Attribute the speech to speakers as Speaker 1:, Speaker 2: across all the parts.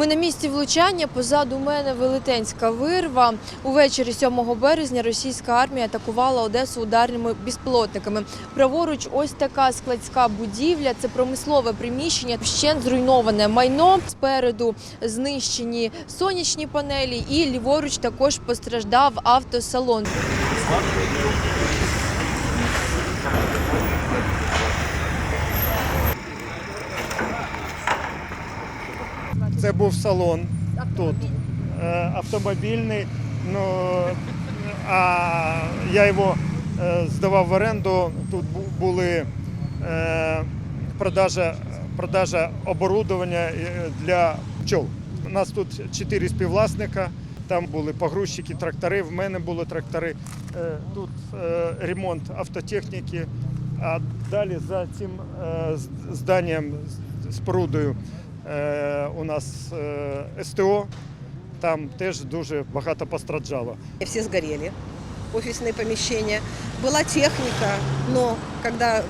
Speaker 1: Ми на місці влучання. Позаду мене велетенська вирва. Увечері 7 березня російська армія атакувала Одесу ударними безпілотниками. Праворуч ось така складська будівля. Це промислове приміщення. Вщент зруйноване майно. Спереду знищені сонячні панелі, і ліворуч також постраждав автосалон.
Speaker 2: Це був салон тут е, автомобільний. Ну, а я його е, здавав в оренду. Тут бу- були е, продажа, продажа оборудовання для пчол. У нас тут чотири співвласника. Там були погрузчики, трактори. В мене були трактори. Тут ремонт автотехніки. А далі за цим зданням, спорудою у нас е, СТО. Там теж дуже багато постраждало.
Speaker 3: Все сгорели, офисные помещения. Была техника, но когда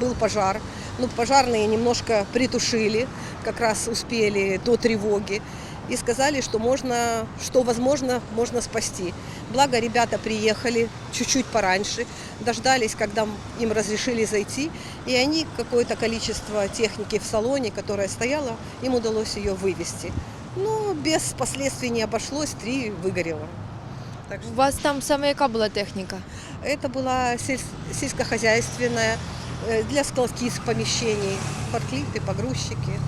Speaker 3: был пожар, ну, пожарные немножко притушили, как раз успели до тревоги, И сказали, что можно, что возможно, можно спасти. Благо ребята приехали чуть-чуть пораньше, дождались, когда им разрешили зайти, и они какое-то количество техники в салоне, которая стояла, им удалось ее вывести. Но без последствий не обошлось, три выгорело. Так что
Speaker 1: У вас там саме яка була техніка?
Speaker 3: это была сельс- сельскохозяйственная э, для складских помещений, форклифты, погрузчики.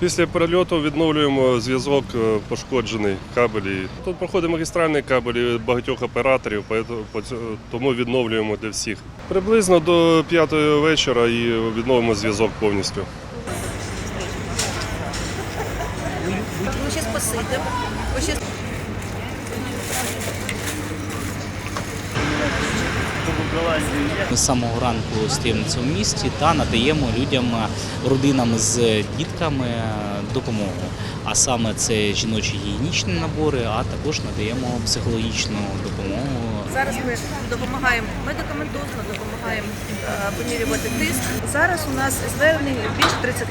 Speaker 4: Після перельоту відновлюємо зв'язок е, пошкоджений кабелі. Тут проходить магістральний кабель від багатьох операторів, тому відновлюємо для всіх. Приблизно до п'ятої вечора і відновимо зв'язок повністю.
Speaker 3: Мы сейчас посыпем.
Speaker 5: Ми з самого ранку стоїмо на цьому місці та надаємо людям, родинам з дітками допомогу. А саме це жіночі гігієнічні набори, а також надаємо психологічну допомогу
Speaker 6: Зараз ми допомагаємо медикаментозно, допомагаємо е, помірювати тиск. Зараз у нас звернень більше 30.